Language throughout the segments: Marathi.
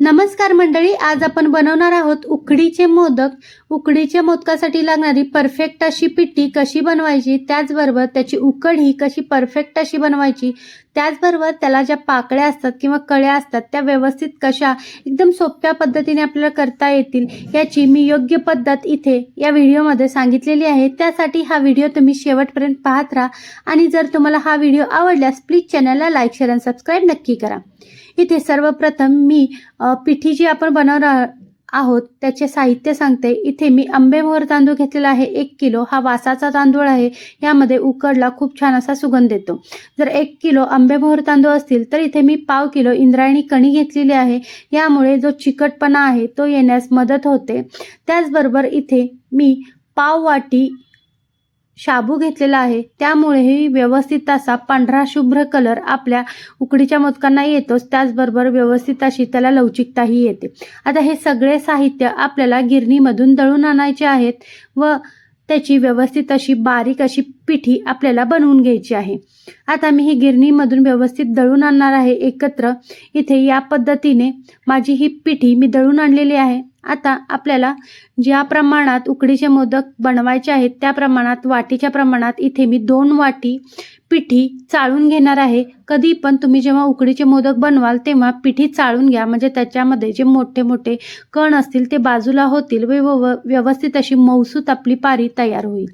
नमस्कार मंडळी आज आपण बनवणार आहोत उकडीचे मोदक. उकडीच्या मोदकासाठी लागणारी परफेक्ट अशी पिठी कशी बनवायची त्याचबरोबर त्याची उकड ही कशी परफेक्ट अशी बनवायची त्याचबरोबर त्याला ज्या पाकळ्या असतात किंवा कळ्या असतात त्या व्यवस्थित कशा एकदम सोप्या पद्धतीने आपल्याला करता येतील याची मी योग्य पद्धत इथे या व्हिडिओमध्ये सांगितलेली आहे. त्यासाठी हा व्हिडिओ तुम्ही शेवटपर्यंत पाहत राहा. आणि जर तुम्हाला हा व्हिडिओ आवडल्यास प्लीज चॅनलला लाईक शेअर आणि सबस्क्राईब नक्की करा. इथे सर्वप्रथम मी पिठी जी आपण बनवणार आहोत. त्याचे साहित्य सांगते. इथे मी आंबेमोहर तांदूळ घेतलेला आहे. एक किलो. हा वासाचा तांदूळ आहे. यामध्ये उकडला खूप छान असा सुगंध येतो. जर एक किलो आंबेमोहर तांदूळ असतील तर इथे मी पाव किलो इंद्रायणी कणी घेतलेली आहे. यामुळे जो चिकटपणा आहे तो येण्यास मदत होते. त्याचबरोबर इथे मी पाव वाटी शाबू घेतलेला आहे. त्यामुळेही व्यवस्थित असा पांढरा शुभ्र कलर आपल्या उकडीच्या मोदकांना येतोच. त्याचबरोबर व्यवस्थित अशी त्याला लवचिकताही येते. आता हे सगळे साहित्य आपल्याला गिरणीमधून दळून आणायचे आहेत व त्याची व्यवस्थित अशी बारीक अशी पिठी आपल्याला बनवून घ्यायची आहे. आता मी ही गिरणीमधून व्यवस्थित दळून आणणार आहे. एकत्र इथे या पद्धतीने माझी ही पिठी मी दळून आणलेली आहे. आता आपल्याला ज्या प्रमाणात उकडीचे मोदक बनवायचे आहेत त्या प्रमाणात वाटीच्या प्रमाणात इथे मी दोन वाटी पिठी चाळून घेणार आहे. कधी पण तुम्ही जेव्हा उकडीचे मोदक बनवाल तेव्हा पिठी चाळून घ्या. म्हणजे त्याच्यामध्ये जे मोठे मोठे कण असतील ते बाजूला होतील व व्यवस्थित अशी मौसूत आपली पारी तयार होईल.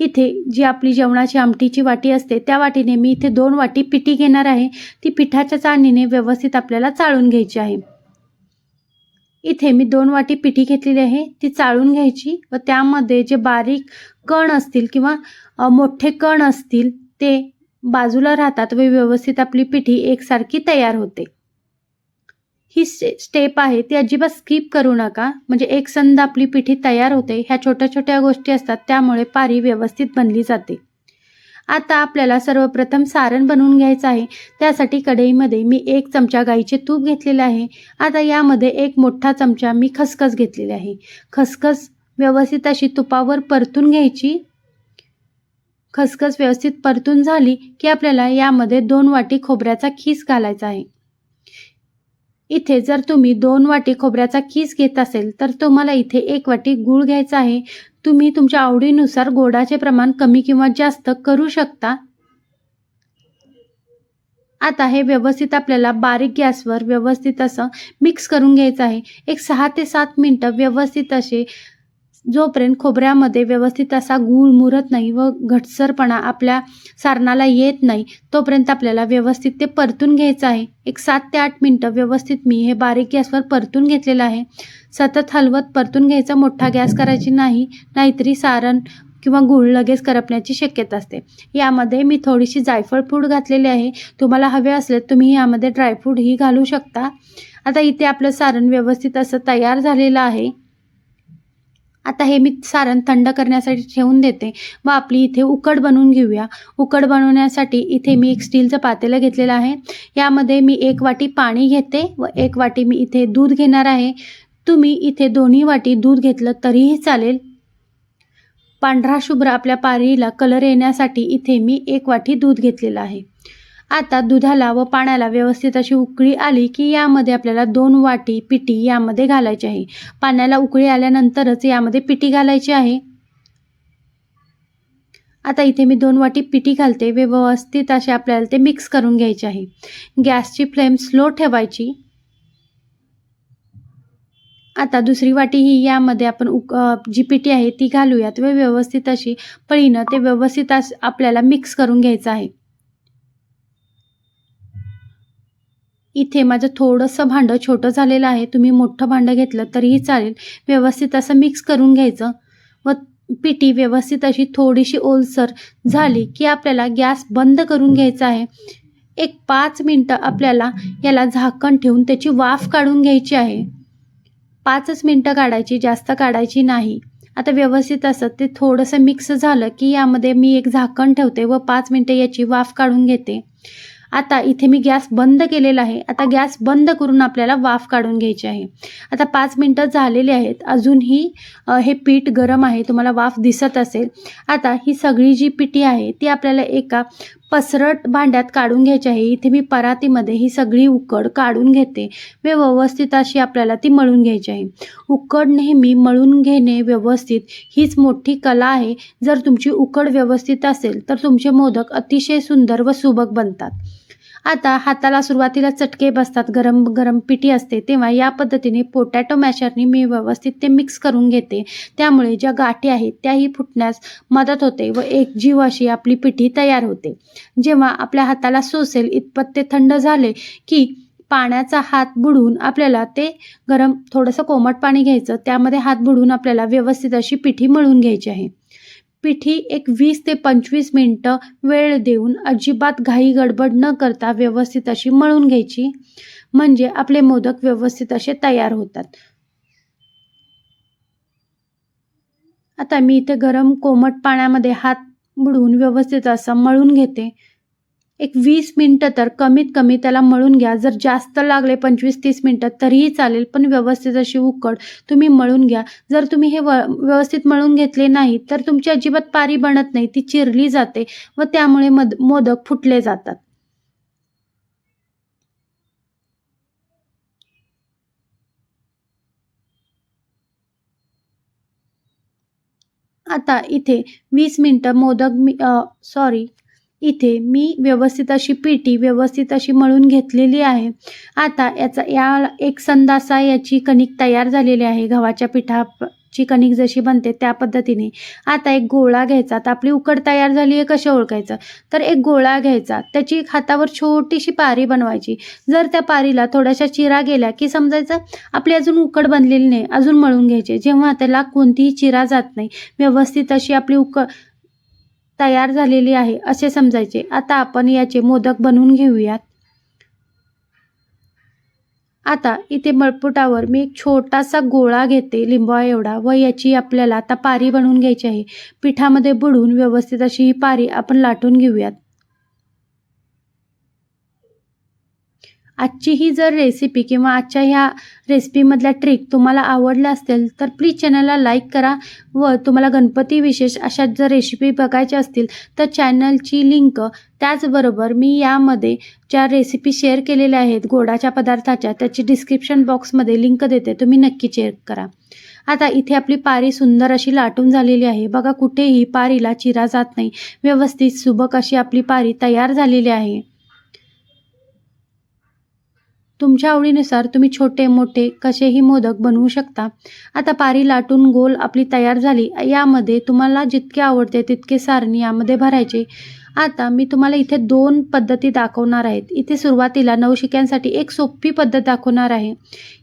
इथे जी आपली जेवणाची आमटीची वाटी असते त्या वाटीने मी इथे दोन वाटी पिठी घेणार आहे. ती पिठाच्या चाळणीने व्यवस्थित आपल्याला चाळून घ्यायची आहे. इथे मी दोन वाटी पिठी घेतलेली आहे. ती चाळून घ्यायची व त्यामध्ये जे बारीक कण असतील किंवा मोठे कण असतील ते बाजूला राहतात व व्यवस्थित आपली पिठी एकसारखी तयार होते. ही स्टे स्टेप आहे. ती अजिबात स्किप करू नका. म्हणजे एक संद आपली पिठी तयार होते. ह्या छोट्या छोट्या गोष्टी असतात. त्यामुळे पारी व्यवस्थित बनली जाते. आता आपल्याला सर्वप्रथम सारण बनवून घ्यायचं आहे. त्यासाठी कढईमध्ये मी एक चमचा गाईचे तूप घेतलेले आहे. आता यामध्ये एक मोठा चमचा मी खसखस घेतलेली आहे. खसखस व्यवस्थित अशी तुपावर परतून घ्यायची. खसखस व्यवस्थित परतून झाली की आपल्याला यामध्ये दोन वाटी खोबऱ्याचा खीस घालायचा आहे. इथे जर तुम्ही दोन वाटी खोबऱ्याचा खीस घेत असेल तर तुम्हाला इथे एक वाटी गूळ घ्यायचा आहे. तुम्ही तुमच्या आवडीनुसार गोडाचे प्रमाण कमी किंवा जास्त करू शकता. आता हे व्यवस्थित आपल्याला बारीक गॅसवर व्यवस्थित असं मिक्स करून घ्यायचं आहे. एक सहा ते सात मिनटं व्यवस्थित असे जोपर्यंत खोबऱ्यामध्ये व्यवस्थित असा गूळ मुरत नाही व घटसरपणा आपल्या सारणाला येत नाही तोपर्यंत आपल्याला व्यवस्थित ते परतून घ्यायचं आहे. एक सात ते आठ मिनटं व्यवस्थित मी हे बारीक गॅसवर परतून घेतलेलं आहे. सतत हलवत परतून घ्यायचा मोठा गॅस करायची नाही नाहीतरी सारण किंवा गूळ लगेच करपण्याची शक्यता असते. यामध्ये मी थोडीशी जायफळ फूड घातलेली आहे. तुम्हाला हवे असले तुम्ही यामध्ये ड्रायफ्रूटही घालू शकता. आता इथे आपलं सारण व्यवस्थित असं तयार झालेलं आहे. आता हे मी सारण थंड करण्यासाठी ठेवून देते. व आपली इथे उकड बनवून घेऊया. उकड बनवण्यासाठी इथे मी एक स्टीलचं पातेलं घेतलेलं आहे. यामध्ये मी एक वाटी पाणी घेते व एक वाटी मी इथे दूध घेणार आहे. तुम्ही इथे दोन्ही वाटी दूध घेतलं तरीही चालेल. पांढरा शुभ्र आपल्या पारीला कलर येण्यासाठी इथे मी एक वाटी दूध घेतलेलं आहे. आता दुधाला व पाण्याला व्यवस्थित अशी उकळी आली की यामध्ये आपल्याला दोन वाटी पिठी यामध्ये घालायची आहे. पाण्याला उकळी आल्यानंतरच यामध्ये पिठी घालायची आहे. आता इथे मी दोन वाटी पिठी घालते. व्यवस्थित असे आपल्याला ते मिक्स करून घ्यायचे आहे. गॅसची फ्लेम स्लो ठेवायची. आता दुसरी वाटी ही यामध्ये आपण उक जी पिठी आहे ती घालूयात व व्यवस्थित अशी पळीनं ते व्यवस्थित आपल्याला मिक्स करून घ्यायचं आहे. इथे माझं थोडंसं भांडं छोटं झालेलं आहे. तुम्ही मोठं भांडं घेतलं तरीही चालेल. व्यवस्थित असं मिक्स करून घ्यायचं. व पिठी व्यवस्थित अशी थोडीशी ओलसर झाली की आपल्याला गॅस बंद करून घ्यायचा आहे. एक पाच मिनटं आपल्याला याला झाकण ठेवून त्याची वाफ काढून घ्यायची आहे. पाचच मिनटं काढायची जास्त काढायची नाही. आता व्यवस्थित असं ते थोडंसं मिक्स झालं की यामध्ये मी एक झाकण ठेवते व पाच मिनटं याची वाफ काढून घेते. आता इथे मी गॅस बंद केलेला आहे. आता गॅस बंद करून आपल्याला वाफ काढून घ्यायची आहे. आता पाच मिनटं झालेली आहेत. अजूनही हे पीठ गरम आहे. तुम्हाला वाफ दिसत असेल. आता ही सगळी जी पिठी आहे ती आपल्याला एका पसरट भांड्यात काढून घ्यायची आहे. इथे मी परातीमध्ये ही सगळी उकड काढून घेते. व व्यवस्थित अशी आपल्याला ती मळून घ्यायची आहे. उकड नेहमी मळून घेणे व्यवस्थित हीच मोठी कला आहे. जर तुमची उकड व्यवस्थित असेल तर तुमचे मोदक अतिशय सुंदर व सुबक बनतात. आता हाताला सुरुवातीला चटके बसतात गरम गरम पिठी असते तेव्हा या पद्धतीने पोटॅटो मॅशरनी मी व्यवस्थित ते मिक्स करून घेते. त्यामुळे ज्या गाठी आहेत त्याही फुटण्यास मदत होते व एक जीव अशी आपली पिठी तयार होते. जेव्हा आपल्या हाताला सोसेल इतपत ते थंड झाले की पाण्याचा हात बुडवून आपल्याला ते गरम थोडंसं कोमट पाणी घ्यायचं त्यामध्ये हात बुडवून आपल्याला व्यवस्थित अशी पिठी मळून घ्यायची आहे. पिठी एक वीस ते पंचवीस मिनटं वेळ देऊन अजिबात घाई गडबड न करता व्यवस्थित अशी मळून घ्यायची. म्हणजे आपले मोदक व्यवस्थित असे तयार होतात. आता मी इथे गरम कोमट पाण्यामध्ये हात बुडवून व्यवस्थित असं मळून घेते. एक वीस मिनटं तर कमीत कमी त्याला मळून घ्या. जर जास्त लागले पंचवीस तीस मिनटं तरीही चालेल पण व्यवस्थित अशी उकड तुम्ही मळून घ्या. जर तुम्ही हे व व्यवस्थित मळून घेतले नाही तर तुमची अजिबात पारी बनत नाही ती चिरली जाते व त्यामुळे मद मोदक फुटले जातात. आता इथे वीस मिनटं मोदक मी सॉरी इथे मी व्यवस्थित अशी पेटी व्यवस्थित अशी मळून घेतलेली आहे. आता याचा या एक संदासा याची कणिक तयार झालेली आहे. गव्हाच्या पिठाची कणिक जशी बनते त्या पद्धतीने. आता एक गोळा घ्यायचा. आता आपली उकड तयार झाली आहे कशी ओळखायचं? तर एक गोळा घ्यायचा. त्याची एक हातावर छोटीशी पारी बनवायची. जर त्या पारीला थोड्याशा चिरा गेल्या की समजायचं आपली अजून उकड बनलेली नाही. अजून मळून घ्यायचे. जेव्हा त्याला कोणतीही चिरा जात नाही व्यवस्थित अशी आपली उकड तयार झालेली आहे असे समजायचे. आता आपण याचे मोदक बनवून घेऊयात. आता इथे मळपुटावर मी एक छोटासा गोळा घेते लिंबा एवढा. व याची आपल्याला आता पारी बनवून घ्यायची आहे. पिठामध्ये बुडून व्यवस्थित अशी ही पारी आपण लाटून घेऊयात. आजची ही जर रेसिपी किंवा आजच्या ह्या रेसिपीमधल्या ट्रिक तुम्हाला आवडल्या असतील तर प्लीज चॅनलला लाईक करा व तुम्हाला गणपती विशेष अशा जर रेसिपी बघायच्या असतील तर चॅनलची लिंक त्याचबरोबर मी यामध्ये ज्या रेसिपी शेअर केलेल्या आहेत गोडाच्या पदार्थाच्या त्याची डिस्क्रिप्शन बॉक्समध्ये लिंक देते तुम्ही नक्की चेक करा. आता इथे आपली पारी सुंदर अशी लाटून झालेली आहे. बघा कुठेही पारीला चिरा जात नाही. व्यवस्थित सुबक अशी आपली पारी तयार झालेली आहे. तुमच्या आवडीनुसार तुम्ही छोटे मोठे कसेही मोदक बनवू शकता. आता पारी लाटून गोल आपली तयार झाली. यामध्ये तुम्हाला जितके आवडते तितके सारणी यामध्ये भरायचे. आता मी तुम्हाला इथे दोन पद्धती दाखवणार आहेत. इथे सुरुवातीला नवशिक्यांसाठी एक सोपी पद्धत दाखवणार आहे.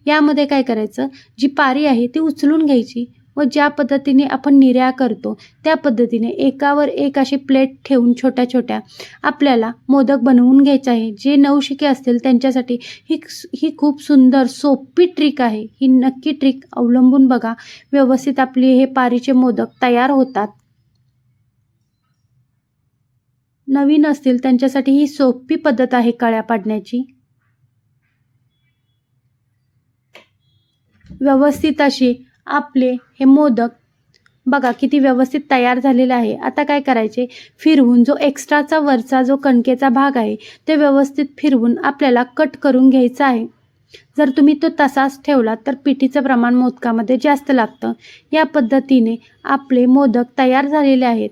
यामध्ये काय करायचं? जी पारी आहे ती उचलून घ्यायची. व ज्या पद्धतीने आपण निर्या करतो त्या पद्धतीने एकावर एक अशी प्लेट ठेवून छोट्या छोट्या आपल्याला मोदक बनवून घ्यायचं आहे. जे नवशिके असतील त्यांच्यासाठी ही ही खूप सुंदर सोपी ट्रिक आहे. ही नक्की ट्रिक अवलंबून बघा. व्यवस्थित आपले हे पारीचे मोदक तयार होतात. नवीन असतील त्यांच्यासाठी ही सोपी पद्धत आहे कळ्या पाडण्याची. व्यवस्थित अशी आपले हे मोदक. बघा किती व्यवस्थित तयार झालेलं आहे. आता काय करायचे? फिरवून जो एक्स्ट्राचा वरचा जो कणकेचा भाग आहे ते व्यवस्थित फिरवून आपल्याला कट करून घ्यायचा आहे. जर तुम्ही तो तसाच ठेवला तर पिठीचं प्रमाण मोदकामध्ये जास्त लागतं. या पद्धतीने आपले मोदक तयार झालेले आहेत.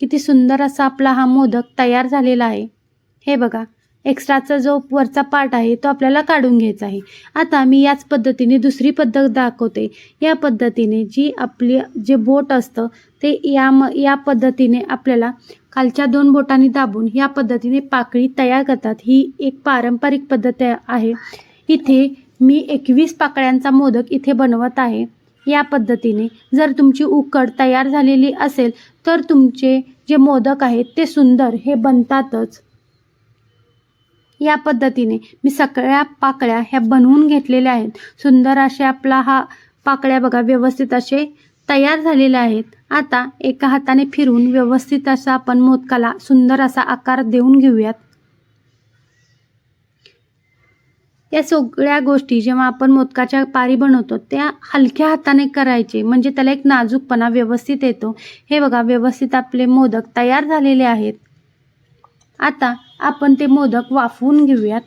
किती सुंदर असा आपला हा मोदक तयार झालेला आहे. हे बघा. एक्स्ट्राचा जो वरचा पार्ट आहे तो आपल्याला काढून घ्यायचा आहे. आता मी याच पद्धतीने दुसरी पद्धत दाखवते. या पद्धतीने जी आपली जे बोट असतं ते या म या पद्धतीने आपल्याला खालच्या दोन बोटांनी दाबून या पद्धतीने पाकळी तयार करतात. ही एक पारंपरिक पद्धत आहे. इथे मी एकवीस पाकळ्यांचा मोदक इथे बनवत आहे. या पद्धतीने जर तुमची उकड तयार झालेली असेल तर तुमचे जे मोदक आहेत ते सुंदर हे बनतातच. या पद्धतीने मी सगळ्या पाकळ्या ह्या बनवून घेतलेल्या आहेत. सुंदर असे आपला हा पाकळ्या बघा व्यवस्थित असे तयार झालेल्या आहेत. आता एका हाताने फिरून व्यवस्थित असा आपण मोदकाला सुंदर असा आकार देऊन घेऊयात. या सगळ्या गोष्टी जेव्हा आपण मोदकाच्या पारी बनवतो त्या हलक्या हाताने करायचे म्हणजे त्याला एक नाजूकपणा व्यवस्थित येतो. हे बघा व्यवस्थित आपले मोदक तयार झालेले आहेत. आता आपण ते मोदक वाफवून घेऊयात.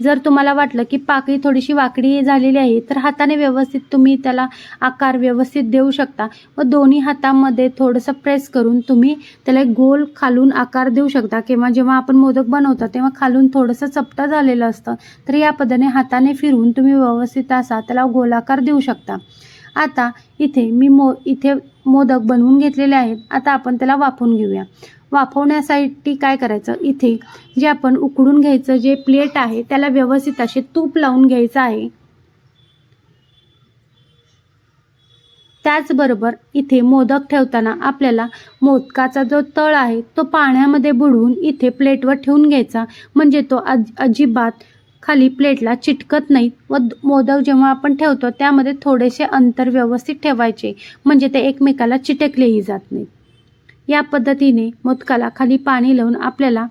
जर तुम्हाला वाटलं की पाकळी थोडीशी वाकडी झालेली आहे तर हाताने व्यवस्थित तुम्ही त्याला आकार व्यवस्थित देऊ शकता व दोन्ही हातामध्ये थोडंसं प्रेस करून तुम्ही त्याला एक गोल खालून आकार देऊ शकता. किंवा जेव्हा आपण मोदक बनवतो तेव्हा खालून थोडंसं चपटं झालेलं असतं. तर या पद्धतीने हाताने फिरवून तुम्ही व्यवस्थित असा त्याला गोलाकार देऊ शकता. आता इथे मी मो इथे मोदक बनवून घेतलेले आहेत. आता आपण त्याला वाफवून घेऊया. वाफवण्यासाठी काय करायचं? इथे जे आपण उकडून घ्यायचं जे प्लेट आहे त्याला व्यवस्थित असे तूप लावून घ्यायचं आहे. त्याचबरोबर इथे मोदक ठेवताना आपल्याला मोदकाचा जो तळ आहे तो पाण्यामध्ये बुडवून इथे प्लेटवर ठेवून घ्यायचा. म्हणजे तो अज अजिबात खाली प्लेटला चिटकत नाहीत व मोदक जेव्हा आपण ठेवतो त्यामध्ये थोडेसे अंतर व्यवस्थित ठेवायचे म्हणजे ते एकमेकाला चिटकलेही जात नाहीत. या पद्धतीने मोदकाला खाली पाणी लावून आपल्याला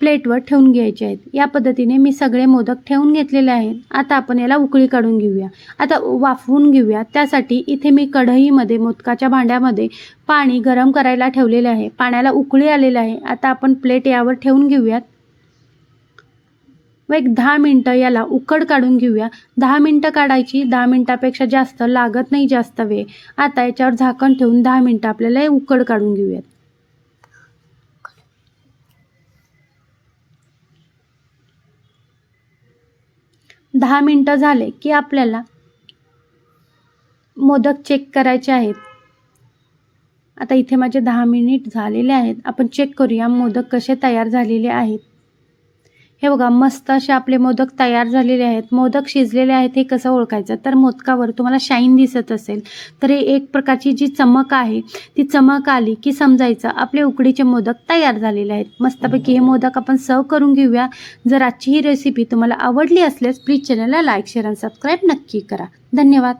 प्लेटवर ठेवून घ्यायचे आहेत. या पद्धतीने मी सगळे मोदक ठेवून घेतलेले आहेत. आता आपण याला उकळी काढून घेऊया. आता वाफवून घेऊया. त्यासाठी इथे मी कढईमध्ये मोदकाच्या भांड्यामध्ये पाणी गरम करायला ठेवलेले आहे. पाण्याला उकळी आलेलं आहे. आता आपण प्लेट यावर ठेवून घेऊयात. व एक दहा मिनटं याला उकड काढून घेऊया. दहा मिनटं काढायची दहा मिनटापेक्षा जास्त लागत नाही जास्त वेळ. आता याच्यावर झाकण ठेवून दहा मिनटं आपल्याला हे उकड काढून घेऊयात. दहा मिनटं झाले की आपल्याला मोदक चेक करायचे आहेत. आता इथे माझे दहा मिनिट झालेले आहेत. आपण चेक करूया मोदक कसे तयार झालेले आहेत. हे बघा मस्त असे आपले मोदक तयार झालेले आहेत. मोदक शिजलेले आहेत हे कसं ओळखायचं? तर मोदकावर तुम्हाला शाईन दिसत असेल. तर हे एक प्रकारची जी चमक आहे ती चमक आली की समजायचं आपले उकडीचे मोदक तयार झालेले आहेत. मस्तपैकी हे मोदक आपण सर्व करून घेऊया. जर आजची ही रेसिपी तुम्हाला आवडली असल्यास प्लीज चॅनलला लाईक शेअर आणि सबस्क्राईब नक्की करा. धन्यवाद.